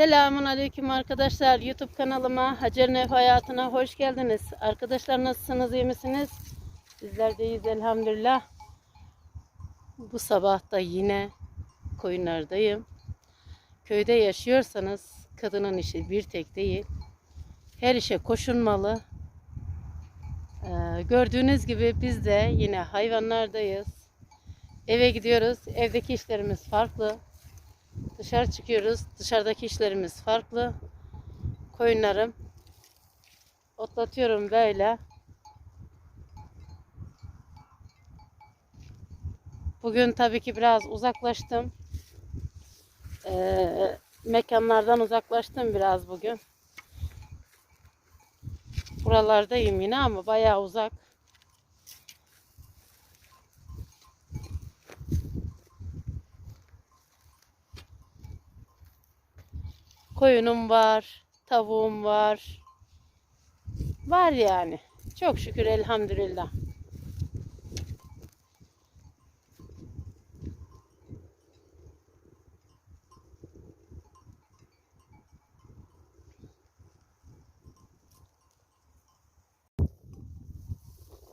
Selamun Aleyküm arkadaşlar. YouTube kanalıma Hacer Nev Hayatı'na hoş geldiniz. Arkadaşlar nasılsınız, iyi misiniz? Bizler de iyiyiz elhamdülillah. Bu sabah da yine koyunlardayım. Köyde yaşıyorsanız kadının işi bir tek değil. Her işe koşulmalı. Ee, gördüğünüz gibi biz de yine hayvanlardayız. Eve gidiyoruz. Evdeki işlerimiz farklı. Dışarı çıkıyoruz. Dışarıdaki işlerimiz farklı. Koyunlarım. Otlatıyorum böyle. Bugün tabii ki biraz uzaklaştım. Ee, mekanlardan uzaklaştım biraz bugün. Buralardayım yine ama bayağı uzak. Koyunum var, tavuğum var. Var yani. Çok şükür elhamdülillah.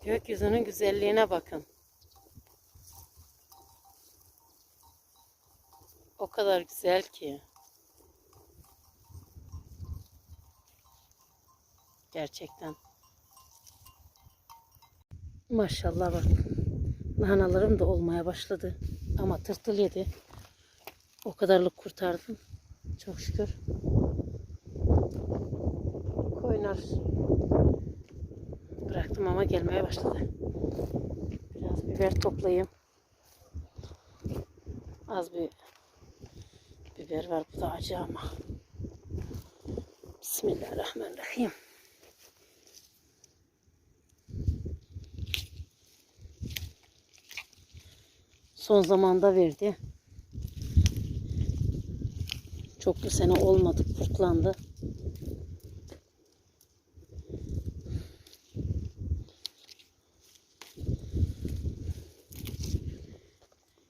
Gökyüzünün güzelliğine bakın. O kadar güzel ki. Gerçekten. Maşallah bak. Lahanalarım da olmaya başladı. Ama tırtıl yedi. O kadarlık kurtardım. Çok şükür. Koyunlar bıraktım ama gelmeye başladı. Biraz biber toplayayım. Az bir biber var. Bu da acı ama. Bismillahirrahmanirrahim. Son zamanda verdi. Çok bu sene olmadı. Kurtlandı.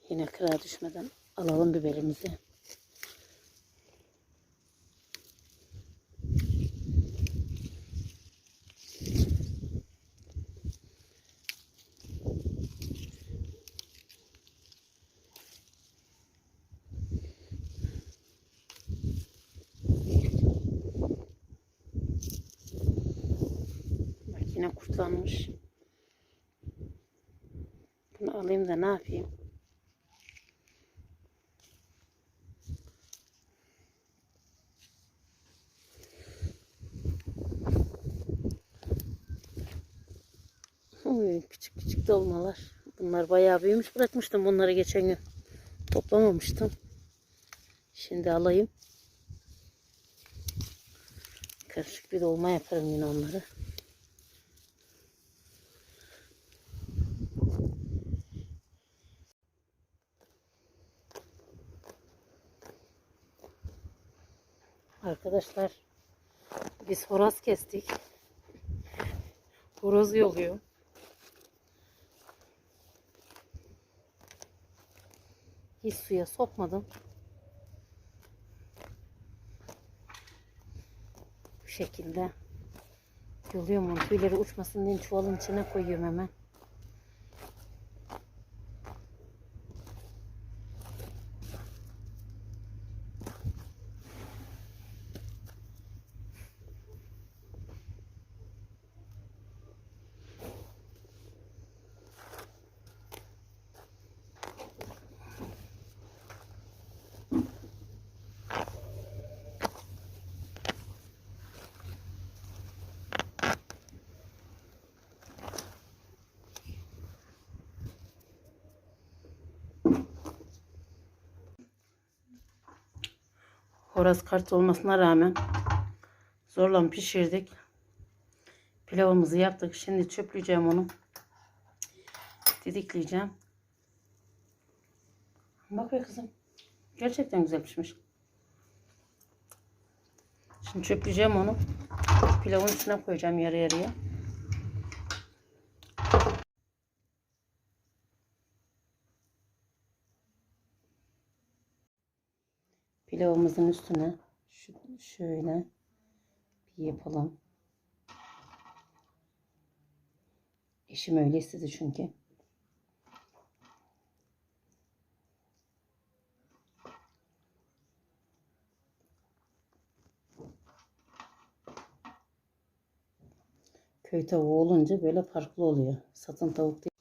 Yine kıra düşmeden alalım biberimizi. Bak yine kurtlanmış. Bunu alayım da ne yapayım? Uy, küçük küçük dolmalar. Bunlar bayağı büyümüş. Bırakmıştım bunları geçen gün. Toplamamıştım. Şimdi alayım. Karışık bir dolma yaparım yine onları. Arkadaşlar biz horoz kestik. Horoz yoluyor. Hiç suya sokmadım. Bu şekilde yoluyorum. Tüyleri uçmasın diye çuvalın içine koyuyorum hemen. Horoz kart olmasına rağmen zorla pişirdik. Pilavımızı yaptık. Şimdi çöpleyeceğim onu. Didikleyeceğim. Bak be kızım. Gerçekten güzel pişmiş. Şimdi çöpleyeceğim onu. Pilavın üstüne koyacağım yarı yarıya. Pilavımızın üstüne Şu, şöyle bir yapalım. Eşim öyle istedi çünkü. Köy tavuğu olunca böyle farklı oluyor. Satın tavuk değil.